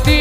যদি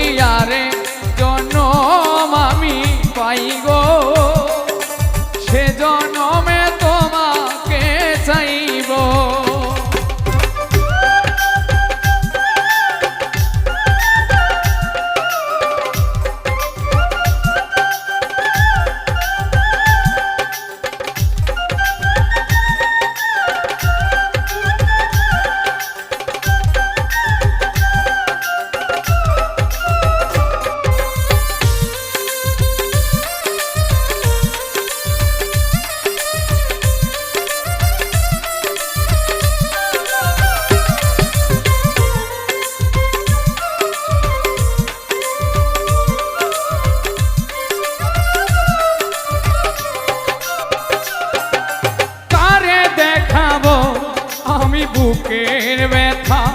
বুকের ব্যথা।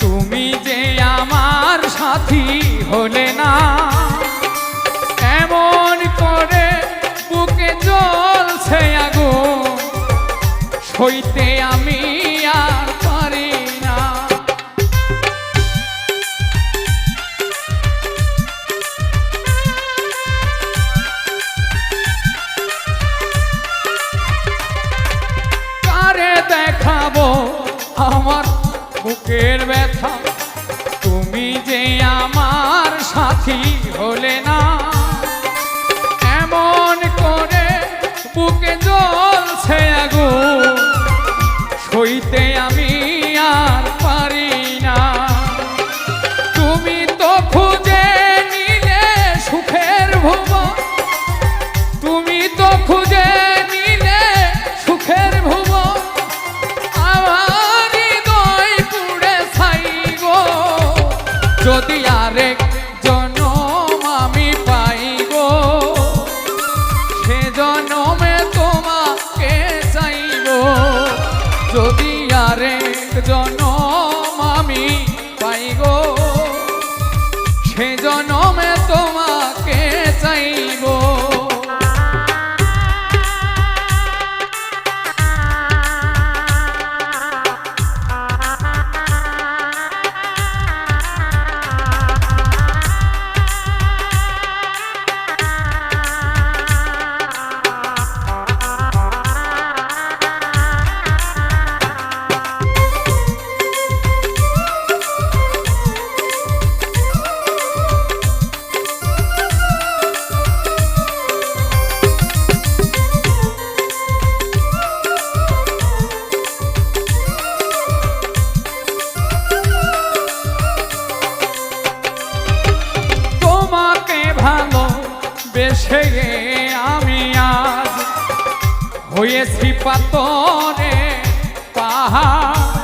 তুমি যে আমার সাথী হলে না। এমন করে বুকে জ্বলছে আগুন। সইতে আমি সাথী হলে না। এমন করে বুকে জ্বলছে আগুন সইতে আমি আর পারি না। তুমি তো খুঁজে নিলে সুখের ভুবন তুমি তো খুঁজে নিলে সুখের ভুবন আমার হৃদয় পুড়ে ছাই গো। যদি বেসে আমি আজ হয়েছি পাতনে পাহাড়।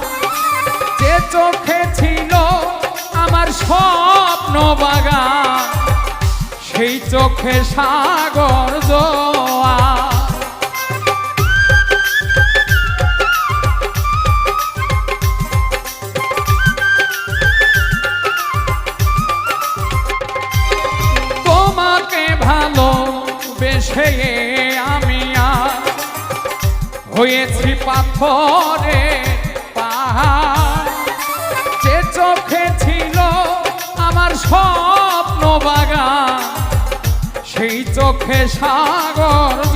যে চোখে ছিল আমার স্বপ্ন বাগান, সেই চোখে সাগর জোয়া হয়েছি পাথরে পাহাড়। যে চোখে ছিল আমার স্বপ্ন বাগান সেই চোখে সাগর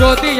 যদি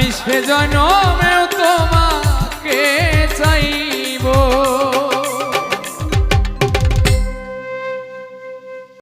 আমি সে তোমার